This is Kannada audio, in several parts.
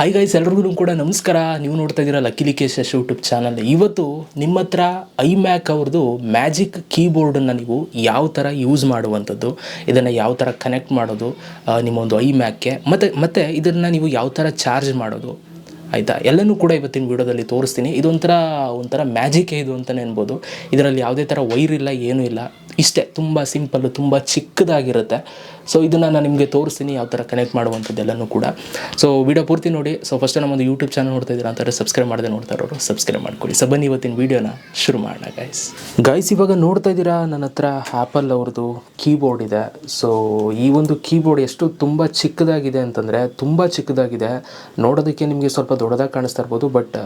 ಹಾಯ್ ಗೈಸ್ ಎಲ್ರಿಗೂ ಕೂಡ ನಮಸ್ಕಾರ. ನೀವು ನೋಡ್ತಾ ಇದ್ದೀರಾ ಲಕ್ಕಿ ಲಿಕೇಶ್ ಯೂಟ್ಯೂಬ್ ಚಾನಲ್ ಇವತ್ತು ನಿಮ್ಮ ಹತ್ರ ಐ ಮ್ಯಾಕ್ ಅವ್ರದ್ದು ಮ್ಯಾಜಿಕ್ ಕೀಬೋರ್ಡನ್ನು ನೀವು ಯಾವ ಥರ ಯೂಸ್ ಮಾಡುವಂಥದ್ದು, ಇದನ್ನು ಯಾವ ಥರ ಕನೆಕ್ಟ್ ಮಾಡೋದು ನಿಮ್ಮ ಒಂದು ಐ ಮ್ಯಾಕ್ಗೆ ಮತ್ತು ಮತ್ತು ಇದನ್ನು ನೀವು ಯಾವ ಥರ ಚಾರ್ಜ್ ಮಾಡೋದು, ಆಯಿತಾ? ಎಲ್ಲನೂ ಕೂಡ ಇವತ್ತಿನ ವಿಡಿಯೋದಲ್ಲಿ ತೋರಿಸ್ತೀನಿ. ಇದೊಂಥರ, ಒಂಥರ ಮ್ಯಾಜಿಕ್ ಇದು ಅಂತಲೇ ಅನ್ಬೋದು. ಇದರಲ್ಲಿ ಯಾವುದೇ ಥರ ವೈರ್ ಇಲ್ಲ, ಏನೂ ಇಲ್ಲ. ಇಷ್ಟೇ, ತುಂಬ ಸಿಂಪಲ್ಲು, ತುಂಬ ಚಿಕ್ಕದಾಗಿರುತ್ತೆ. ಸೊ ಇದನ್ನು ನಾನು ನಿಮಗೆ ತೋರಿಸ್ತೀನಿ ಯಾವ ಥರ ಕನೆಕ್ಟ್ ಮಾಡುವಂಥದ್ದೆಲ್ಲನೂ ಕೂಡ. ಸೊ ವಿಡಿಯೋ ಪೂರ್ತಿ ನೋಡಿ. ಸೊ ಫಸ್ಟ್ ನಮ್ಮೊಂದು ಯೂಟ್ಯೂಬ್ ಚಾನಲ್ ನೋಡ್ತಾ ಇದ್ದೀರಾ ಅಂತಾರೆ ಸಬ್ಸ್ಕ್ರೈಬ್ ಮಾಡದೆ ನೋಡ್ತಾ ಇರೋರು ಸಬ್ಸ್ಕ್ರೈಬ್ ಮಾಡ್ಕೊಳ್ಳಿ. ಸೊ ಬನ್ನಿ ಇವತ್ತಿನ ವೀಡಿಯೋನ ಶುರು ಮಾಡೋಣ ಗೈಸ್ ಗೈಸ್ ಇವಾಗ ನೋಡ್ತಾ ಇದ್ದೀರಾ? ನನ್ನ ಹತ್ರ ಆ್ಯಪಲ್ ಅವ್ರದ್ದು ಕೀಬೋರ್ಡ್ ಇದೆ. ಸೊ ಈ ಒಂದು ಕೀಬೋರ್ಡ್ ಎಷ್ಟು ತುಂಬ ಚಿಕ್ಕದಾಗಿದೆ ಅಂತಂದರೆ, ತುಂಬ ಚಿಕ್ಕದಾಗಿದೆ. ನೋಡೋದಕ್ಕೆ ನಿಮಗೆ ಸ್ವಲ್ಪ ದೊಡ್ಡದಾಗಿ ಕಾಣಿಸ್ತಾ ಇರ್ಬೋದು ಬಟ್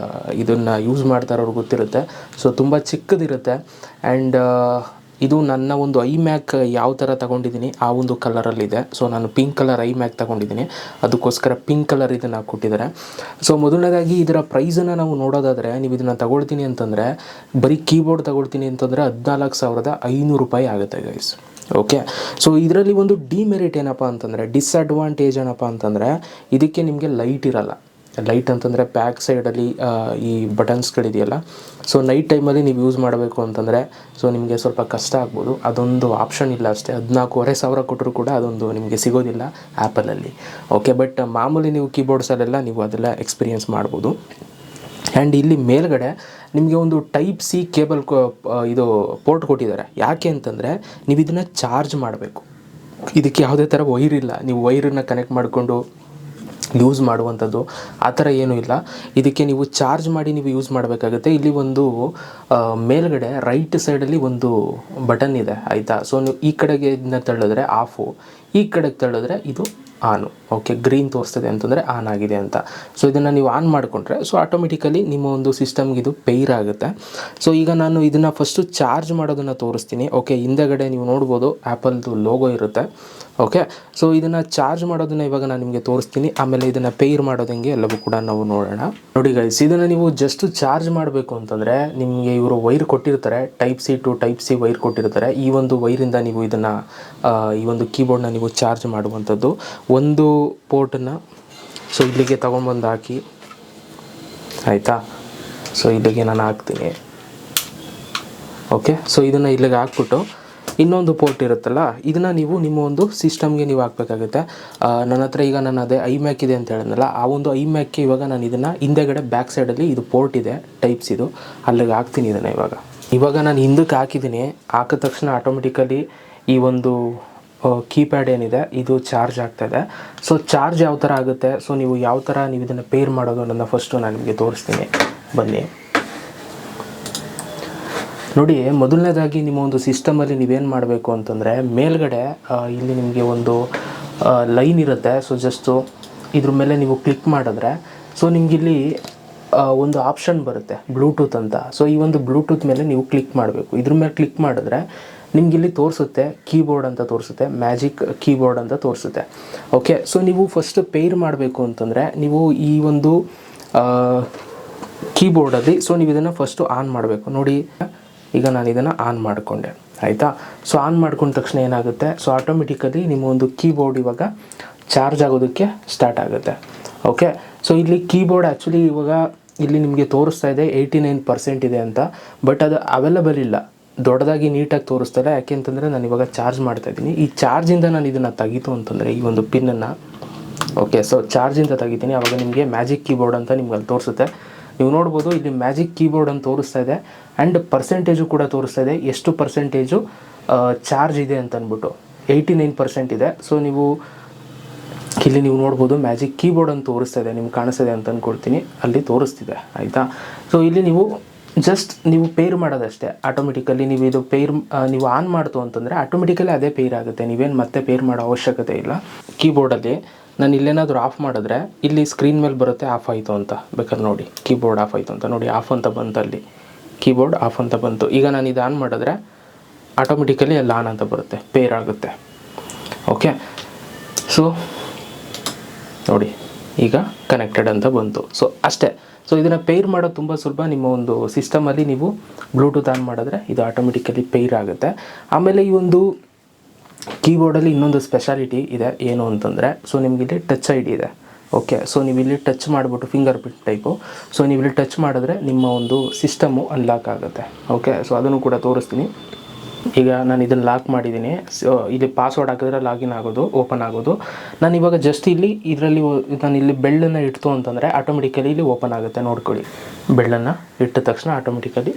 ಇದನ್ನು ಯೂಸ್ ಮಾಡ್ತಾ ಇರೋರು ಗೊತ್ತಿರುತ್ತೆ. ಸೊ ತುಂಬ ಚಿಕ್ಕದಿರುತ್ತೆ. ಆ್ಯಂಡ್ ಇದು ನನ್ನ ಒಂದು ಐ ಮ್ಯಾಕ್ ಯಾವ ಥರ ತಗೊಂಡಿದ್ದೀನಿ, ಆ ಒಂದು ಕಲರಲ್ಲಿದೆ. ಸೊ ನಾನು ಪಿಂಕ್ ಕಲರ್ ಐ ಮ್ಯಾಕ್ ತಗೊಂಡಿದ್ದೀನಿ. ಅದಕ್ಕೋಸ್ಕರ ಪಿಂಕ್ ಕಲರ್ ಇದನ್ನು ಕೊಟ್ಟಿದ್ದಾರೆ. ಸೊ ಮೊದಲನೇದಾಗಿ ಇದರ ಪ್ರೈಸನ್ನು ನಾವು ನೋಡೋದಾದರೆ, ನೀವು ಇದನ್ನು ತಗೊಳ್ತೀನಿ ಅಂತಂದರೆ, ಬರೀ ಕೀಬೋರ್ಡ್ ತಗೊಳ್ತೀನಿ ಅಂತಂದರೆ ಹದಿನಾಲ್ಕು ಸಾವಿರದ ಐನೂರು ರೂಪಾಯಿ ಆಗುತ್ತೆ ಗೈಸ್ ಓಕೆ ಸೊ ಇದರಲ್ಲಿ ಒಂದು ಡಿಮೆರಿಟ್ ಏನಪ್ಪ ಅಂತಂದರೆ ಡಿಸ್ಅಡ್ವಾಂಟೇಜ್ ಏನಪ್ಪ ಅಂತಂದರೆ, ಇದಕ್ಕೆ ನಿಮಗೆ ಲೈಟ್ ಇರಲ್ಲ. ಲೈಟ್ ಅಂತಂದರೆ ಬ್ಯಾಕ್ ಸೈಡಲ್ಲಿ ಈ ಬಟನ್ಸ್ಗಳಿದೆಯಲ್ಲ ಸೊ ನೈಟ್ ಟೈಮಲ್ಲಿ ನೀವು ಯೂಸ್ ಮಾಡಬೇಕು ಅಂತಂದರೆ ಸೊ ನಿಮಗೆ ಸ್ವಲ್ಪ ಕಷ್ಟ ಆಗ್ಬೋದು. ಅದೊಂದು ಆಪ್ಷನ್ ಇಲ್ಲ ಅಷ್ಟೇ. ಹದಿನಾಲ್ಕೂವರೆ ಸಾವಿರ ಕೊಟ್ಟರು ಕೂಡ ಅದೊಂದು ನಿಮಗೆ ಸಿಗೋದಿಲ್ಲ ಆ್ಯಪಲಲ್ಲಿ ಓಕೆ ಬಟ್ ಮಾಮೂಲಿ ನೀವು ಕೀಬೋರ್ಡ್ಸಲ್ಲೆಲ್ಲ ನೀವು ಅದೆಲ್ಲ ಎಕ್ಸ್ಪೀರಿಯೆನ್ಸ್ ಮಾಡ್ಬೋದು. ಆ್ಯಂಡ್ ಇಲ್ಲಿ ಮೇಲ್ಗಡೆ ನಿಮಗೆ ಒಂದು ಟೈಪ್ ಸಿ ಕೇಬಲ್ ಇದು ಪೋರ್ಟ್ ಕೊಟ್ಟಿದ್ದಾರೆ. ಯಾಕೆ ಅಂತಂದರೆ ನೀವು ಇದನ್ನು ಚಾರ್ಜ್ ಮಾಡಬೇಕು. ಇದಕ್ಕೆ ಯಾವುದೇ ಥರ ವೈರ್ ಇಲ್ಲ. ನೀವು ವೈರನ್ನು ಕನೆಕ್ಟ್ ಮಾಡಿಕೊಂಡು ಯೂಸ್ ಮಾಡುವಂಥದ್ದು ಆ ಥರ ಏನೂ ಇಲ್ಲ. ಇದಕ್ಕೆ ನೀವು ಚಾರ್ಜ್ ಮಾಡಿ ನೀವು ಯೂಸ್ ಮಾಡಬೇಕಾಗುತ್ತೆ. ಇಲ್ಲಿ ಒಂದು ಮೇಲ್ಗಡೆ ರೈಟ್ ಸೈಡಲ್ಲಿ ಒಂದು ಬಟನ್ ಇದೆ, ಆಯಿತಾ? ಸೊ ನೀವು ಈ ಕಡೆಗೆ ಇದನ್ನ ತಳ್ಳಿದ್ರೆ ಆಫು ಈ ಕಡೆಗೆ ತಳ್ಳಿದ್ರೆ ಇದು ಆನು ಓಕೆ ಗ್ರೀನ್ ತೋರಿಸ್ತದೆ ಅಂತಂದರೆ ಆನ್ ಆಗಿದೆ ಅಂತ. ಸೊ ಇದನ್ನು ನೀವು ಆನ್ ಮಾಡಿಕೊಂಡ್ರೆ ಸೊ ಆಟೋಮೆಟಿಕಲಿ ನಿಮ್ಮ ಒಂದು ಸಿಸ್ಟಮ್ಗೆ ಇದು ಪೈರ್ ಆಗುತ್ತೆ. ಸೊ ಈಗ ನಾನು ಇದನ್ನು ಫಸ್ಟು ಚಾರ್ಜ್ ಮಾಡೋದನ್ನು ತೋರಿಸ್ತೀನಿ. ಓಕೆ ಹಿಂದೆಗಡೆ ನೀವು ನೋಡ್ಬೋದು ಆ್ಯಪಲ್ದು ಲೋಗೋ ಇರುತ್ತೆ. ಓಕೆ ಸೊ ಇದನ್ನು ಚಾರ್ಜ್ ಮಾಡೋದನ್ನ ಇವಾಗ ನಾನು ನಿಮಗೆ ತೋರಿಸ್ತೀನಿ. ಆಮೇಲೆ ಇದನ್ನು ಪೇರ್ ಮಾಡೋದು ಹೆಂಗೆ ಎಲ್ಲವೂ ಕೂಡ ನಾವು ನೋಡೋಣ. ನೋಡಿ ಗೈಸ್ ಇದನ್ನು ನೀವು ಜಸ್ಟ್ ಚಾರ್ಜ್ ಮಾಡಬೇಕು ಅಂತಂದರೆ ನಿಮಗೆ ಇವರು ವೈರ್ ಕೊಟ್ಟಿರ್ತಾರೆ. Type C to type C wire ಕೊಟ್ಟಿರ್ತಾರೆ. ಈ ಒಂದು ವೈರಿಂದ ನೀವು ಇದನ್ನು ಈ ಒಂದು ಕೀಬೋರ್ಡ್ನ ನೀವು ಚಾರ್ಜ್ ಮಾಡುವಂಥದ್ದು. ಒಂದು ಪೋರ್ಟನ್ನು ಸೊ ಇಲ್ಲಿಗೆ ತೊಗೊಂಬಂದು ಹಾಕಿ. ಆಯಿತಾ? ಸೊ ಇಲ್ಲಿಗೆ ನಾನು ಹಾಕ್ತೀನಿ. ಓಕೆ ಸೊ ಇದನ್ನು ಇಲ್ಲಿಗೆ ಹಾಕ್ಬಿಟ್ಟು ಇನ್ನೊಂದು ಪೋರ್ಟ್ ಇರುತ್ತಲ್ಲ, ಇದನ್ನು ನೀವು ನಿಮ್ಮ ಒಂದು ಸಿಸ್ಟಮ್ಗೆ ನೀವು ಹಾಕಬೇಕಾಗುತ್ತೆ. ನನ್ನ ಹತ್ರ ಈಗ ನಾನು ಅದೇ ಐ ಮ್ಯಾಕ್ ಇದೆ ಅಂತ ಹೇಳಿದ್ನಲ್ಲ, ಆ ಒಂದು ಐ ಮ್ಯಾಕ್ಗೆ ಇವಾಗ ನಾನು ಇದನ್ನು ಹಿಂದೆಗಡೆ ಬ್ಯಾಕ್ ಸೈಡಲ್ಲಿ ಇದು ಪೋರ್ಟ್ ಇದೆ ಟೈಪ್ಸ್ ಇದು. ಅಲ್ಲಿಗೆ ಹಾಕ್ತೀನಿ ಇದನ್ನು ಇವಾಗ. ಇವಾಗ ನಾನು ಹಿಂದಕ್ಕೆ ಹಾಕಿದ್ದೀನಿ, ಹಾಕಿದ ತಕ್ಷಣ ಆಟೋಮೆಟಿಕಲಿ ಈ ಒಂದು ಕೀಪ್ಯಾಡ್ ಏನಿದೆ, ಇದು ಚಾರ್ಜ್ ಆಗ್ತಾಯಿದೆ ಸೊ ಚಾರ್ಜ್ ಯಾವ ಥರ ಆಗುತ್ತೆ? ಸೊ ನೀವು ಯಾವ ಥರ ನೀವು ಇದನ್ನು ಪೇರ್ ಮಾಡೋದು ಅನ್ನೋದನ್ನ ಫಸ್ಟು ನಾನು ನಿಮಗೆ ತೋರಿಸ್ತೀನಿ. ಬನ್ನಿ. ನೋಡಿ, ಮೊದಲನೇದಾಗಿ ನಿಮ್ಮ ಒಂದು ಸಿಸ್ಟಮಲ್ಲಿ ನೀವೇನು ಮಾಡಬೇಕು ಅಂತಂದರೆ, ಮೇಲ್ಗಡೆ ಇಲ್ಲಿ ನಿಮಗೆ ಒಂದು ಲೈನ್ ಇರುತ್ತೆ. ಸೊ ಜಸ್ಟು ಇದ್ರ ಮೇಲೆ ನೀವು ಕ್ಲಿಕ್ ಮಾಡಿದ್ರೆ ಸೊ ನಿಮಗಿಲ್ಲಿ ಒಂದು ಆಪ್ಷನ್ ಬರುತ್ತೆ ಬ್ಲೂಟೂತ್ ಅಂತ. ಸೊ ಈ ಒಂದು ಬ್ಲೂಟೂತ್ ಮೇಲೆ ನೀವು ಕ್ಲಿಕ್ ಮಾಡಬೇಕು. ಇದ್ರ ಮೇಲೆ ಕ್ಲಿಕ್ ಮಾಡಿದ್ರೆ ನಿಮಗಿಲ್ಲಿ ತೋರಿಸುತ್ತೆ ಕೀಬೋರ್ಡ್ ಅಂತ ತೋರಿಸುತ್ತೆ ಮ್ಯಾಜಿಕ್ ಕೀಬೋರ್ಡ್ ಅಂತ ತೋರಿಸುತ್ತೆ. ಓಕೆ ಸೊ ನೀವು ಫಸ್ಟ್ ಪೇರ್ ಮಾಡಬೇಕು ಅಂತಂದರೆ, ನೀವು ಈ ಒಂದು ಕೀಬೋರ್ಡಲ್ಲಿ ಸೊ ನೀವು ಇದನ್ನು ಫಸ್ಟು ಆನ್ ಮಾಡಬೇಕು. ನೋಡಿ ಈಗ ನಾನು ಇದನ್ನು ಆನ್ ಮಾಡಿಕೊಂಡೆ. ಆಯಿತಾ? ಸೊ ಆನ್ ಮಾಡ್ಕೊಂಡ ತಕ್ಷಣ ಏನಾಗುತ್ತೆ? ಸೊ ಆಟೋಮೆಟಿಕಲಿ ನಿಮ್ಮ ಒಂದು ಕೀಬೋರ್ಡ್ ಇವಾಗ ಚಾರ್ಜ್ ಆಗೋದಕ್ಕೆ ಸ್ಟಾರ್ಟ್ ಆಗುತ್ತೆ. ಓಕೆ ಸೊ ಇಲ್ಲಿ ಕೀಬೋರ್ಡ್ ಆ್ಯಕ್ಚುಲಿ ಇವಾಗ ಇಲ್ಲಿ ನಿಮಗೆ ತೋರಿಸ್ತಾ ಇದೆ ಏಯ್ಟಿ ನೈನ್ ಪರ್ಸೆಂಟ್ ಇದೆ ಅಂತ. ಬಟ್ ಅದು ಅವೈಲಬಲ್ ಇಲ್ಲ. ದೊಡ್ಡದಾಗಿ ನೀಟಾಗಿ ತೋರಿಸ್ತಾರೆ ಯಾಕೆ ಅಂತಂದರೆ ನಾನು ಇವಾಗ ಚಾರ್ಜ್ ಮಾಡ್ತಾ ಇದ್ದೀನಿ. ಈ ಚಾರ್ಜಿಂದ ನಾನು ಇದನ್ನು ತೆಗೀತು ಅಂತಂದರೆ ಈ ಒಂದು ಪಿನ್ನನ್ನು ಓಕೆ ಸೊ ಚಾರ್ಜಿಂದ ತೆಗಿತೀನಿ. ಆವಾಗ ನಿಮಗೆ ಮ್ಯಾಜಿಕ್ ಕೀಬೋರ್ಡ್ ಅಂತ ನಿಮ್ಗೆ ಅಲ್ಲಿ ತೋರಿಸುತ್ತೆ. ನೀವು ನೋಡ್ಬೋದು ಇಲ್ಲಿ ಮ್ಯಾಜಿಕ್ ಕೀಬೋರ್ಡ್ ಅಂತ ತೋರಿಸ್ತಾ ಇದೆ. ಆ್ಯಂಡ್ ಪರ್ಸೆಂಟೇಜು ಕೂಡ ತೋರಿಸ್ತಾ ಇದೆ. ಎಷ್ಟು ಪರ್ಸೆಂಟೇಜು ಚಾರ್ಜ್ ಇದೆ ಅಂತ ಅಂದ್ಬಿಟ್ಟು. ಏಯ್ಟಿ ನೈನ್ ಪರ್ಸೆಂಟ್ ಇದೆ. ಸೊ ನೀವು ಇಲ್ಲಿ ನೀವು ನೋಡ್ಬೋದು ಮ್ಯಾಜಿಕ್ ಕೀಬೋರ್ಡ್ ಅಂತ ತೋರಿಸ್ತಾ ಇದೆ. ನಿಮ್ಗೆ ಕಾಣಿಸ್ತಿದೆ ಅಂತ ಅಂದ್ಕೊಳ್ತೀನಿ ಅಲ್ಲಿ ತೋರಿಸ್ತಿದೆ. ಆಯಿತಾ? ಸೊ ಇಲ್ಲಿ ನೀವು ಜಸ್ಟ್ ನೀವು ಪೇರ್ ಮಾಡೋದಷ್ಟೇ. ಆಟೋಮೆಟಿಕಲಿ ನೀವು ಇದು ಪೇರ್ ನೀವು ಆನ್ ಮಾಡ್ತು ಅಂತಂದರೆ ಆಟೋಮೆಟಿಕಲಿ ಅದೇ ಪೇರ್ ಆಗುತ್ತೆ. ನೀವೇನು ಮತ್ತೆ ಪೇರ್ ಮಾಡೋ ಅವಶ್ಯಕತೆ ಇಲ್ಲ. ಕೀಬೋರ್ಡಲ್ಲಿ ನಾನು ಇಲ್ಲೇನಾದರೂ ಆಫ್ ಮಾಡಿದ್ರೆ ಇಲ್ಲಿ ಸ್ಕ್ರೀನ್ ಮೇಲೆ ಬರುತ್ತೆ ಆಫ್ ಆಯಿತು ಅಂತ. ಬೇಕಾದ್ರೆ ನೋಡಿ ಕೀಬೋರ್ಡ್ ಆಫ್ ಆಯಿತು ಅಂತ. ನೋಡಿ, ಆಫ್ ಅಂತ ಬಂತು ಅಲ್ಲಿ. ಕೀಬೋರ್ಡ್ ಆಫ್ ಅಂತ ಬಂತು. ಈಗ ನಾನು ಇದು ಆನ್ ಮಾಡಿದ್ರೆ ಆಟೋಮೆಟಿಕಲಿ ಅಲ್ಲಿ ಆನ್ ಅಂತ ಬರುತ್ತೆ. ಪೇರ್ ಆಗುತ್ತೆ. ಓಕೆ ಸೊ ನೋಡಿ, ಈಗ ಕನೆಕ್ಟೆಡ್ ಅಂತ ಬಂತು. ಸೊ ಅಷ್ಟೇ. ಸೊ ಇದನ್ನು ಪೇರ್ ಮಾಡೋದು ತುಂಬ ಸುಲಭ. ನಿಮ್ಮ ಒಂದು ಸಿಸ್ಟಮಲ್ಲಿ ನೀವು ಬ್ಲೂಟೂತ್ ಆನ್ ಮಾಡಿದ್ರೆ ಇದು ಆಟೋಮೆಟಿಕಲಿ ಪೇರ್ ಆಗುತ್ತೆ. ಆಮೇಲೆ ಈ ಒಂದು ಕೀಬೋರ್ಡಲ್ಲಿ ಇನ್ನೊಂದು ಸ್ಪೆಷಾಲಿಟಿ ಇದೆ. ಏನು ಅಂತಂದರೆ ಸೊ ನಿಮಗಿಲ್ಲಿ ಟಚ್ ಐ ಡಿ ಇದೆ. ಓಕೆ ಸೊ ನೀವು ಇಲ್ಲಿ ಟಚ್ ಮಾಡಿಬಿಟ್ಟು ಫಿಂಗರ್ ಪ್ರಿಂಟ್ ಟೈಪು ಸೊ ನೀವು ಇಲ್ಲಿ ಟಚ್ ಮಾಡಿದ್ರೆ ನಿಮ್ಮ ಒಂದು ಸಿಸ್ಟಮು ಅನ್ಲಾಕ್ ಆಗುತ್ತೆ. ಓಕೆ ಸೊ ಅದನ್ನು ಕೂಡ ತೋರಿಸ್ತೀನಿ. ಈಗ ನಾನು ಇದನ್ನು ಲಾಕ್ ಮಾಡಿದ್ದೀನಿ. ಸೊ ಇಲ್ಲಿ ಪಾಸ್ವರ್ಡ್ ಹಾಕಿದ್ರೆ ಲಾಗಿನ್ ಆಗೋದು ಓಪನ್ ಆಗೋದು. ನಾನು ಇವಾಗ ಜಸ್ಟ್ ಇಲ್ಲಿ ಇದರಲ್ಲಿ ನಾನು ಇಲ್ಲಿ ಬೆಳ್ಳನ್ನು ಇಡ್ತು ಅಂತಂದರೆ ಆಟೋಮೆಟಿಕಲಿ ಇಲ್ಲಿ ಓಪನ್ ಆಗುತ್ತೆ. ನೋಡ್ಕೊಳ್ಳಿ. ಬೆಳ್ಳನ್ನು ಇಟ್ಟ ತಕ್ಷಣ ಆಟೋಮೆಟಿಕಲಿ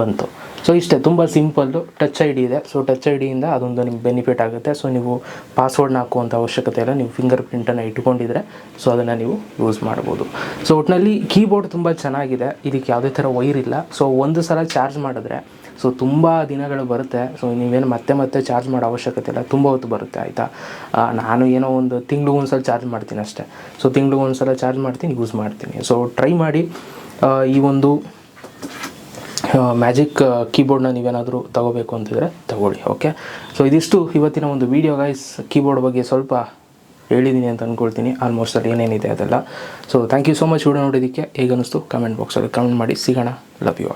ಬಂತು. ಸೊ ಇಷ್ಟೇ, ತುಂಬ ಸಿಂಪಲ್ಲು, ಟಚ್ ಐ ಡಿ ಇದೆ. ಸೊ ಟಚ್ ಐ ಡಿಯಿಂದ ಅದೊಂದು ನಿಮ್ಗೆ ಬೆನಿಫಿಟ್ ಆಗುತ್ತೆ. ಸೊ ನೀವು ಪಾಸ್ವರ್ಡ್ನ ಹಾಕುವಂಥ ಅವಶ್ಯಕತೆ ಇಲ್ಲ. ನೀವು ಫಿಂಗರ್ ಪ್ರಿಂಟನ್ನು ಇಟ್ಕೊಂಡಿದ್ರೆ ಸೊ ಅದನ್ನು ನೀವು ಯೂಸ್ ಮಾಡ್ಬೋದು. ಸೊ ಒಟ್ಟಿನಲ್ಲಿ ಕೀಬೋರ್ಡ್ ತುಂಬ ಚೆನ್ನಾಗಿದೆ. ಇದಕ್ಕೆ ಯಾವುದೇ ಥರ ವೈರ್ ಇಲ್ಲ. ಸೊ ಒಂದು ಸಲ ಚಾರ್ಜ್ ಮಾಡಿದ್ರೆ ಸೊ ತುಂಬ ದಿನಗಳು ಬರುತ್ತೆ. ಸೊ ನೀವೇನು ಮತ್ತೆ ಮತ್ತೆ ಚಾರ್ಜ್ ಮಾಡೋ ಅವಶ್ಯಕತೆ ಇಲ್ಲ. ತುಂಬ ಹೊತ್ತು ಬರುತ್ತೆ, ಆಯಿತಾ? ನಾನು ಏನೋ ಒಂದು ತಿಂಗ್ಳಿಗೆ ಒಂದು ಸಲ ಚಾರ್ಜ್ ಮಾಡ್ತೀನಿ ಅಷ್ಟೇ. ಸೊ ತಿಂಗ್ಳಿಗೆ ಒಂದು ಸಲ ಚಾರ್ಜ್ ಮಾಡ್ತೀನಿ ಯೂಸ್ ಮಾಡ್ತೀನಿ. ಸೊ ಟ್ರೈ ಮಾಡಿ ಈ ಒಂದು ಮ್ಯಾಜಿಕ್ ಕೀಬೋರ್ಡ್ನ ನೀವೇನಾದರೂ ತಗೋಬೇಕು ಅಂತಿದ್ರೆ ತಗೊಳ್ಳಿ ಓಕೆ ಸೊ ಇದಿಷ್ಟು ಇವತ್ತಿನ ಒಂದು ವೀಡಿಯೋ ಗೈಸ್ ಕೀಬೋರ್ಡ್ ಬಗ್ಗೆ ಸ್ವಲ್ಪ ಹೇಳಿದ್ದೀನಿ ಅಂತ ಅಂದ್ಕೊಳ್ತೀನಿ ಆಲ್ಮೋಸ್ಟ್ ಅಲ್ಲಿ ಏನೇನಿದೆ ಅದೆಲ್ಲ. So thank you so much video ನೋಡೋದಕ್ಕೆ ಹೇಗೆ ಅನ್ನಿಸ್ತು ಕಮೆಂಟ್ ಬಾಕ್ಸಲ್ಲಿ ಕಮೆಂಟ್ ಮಾಡಿ. ಸಿಗೋಣ. Love you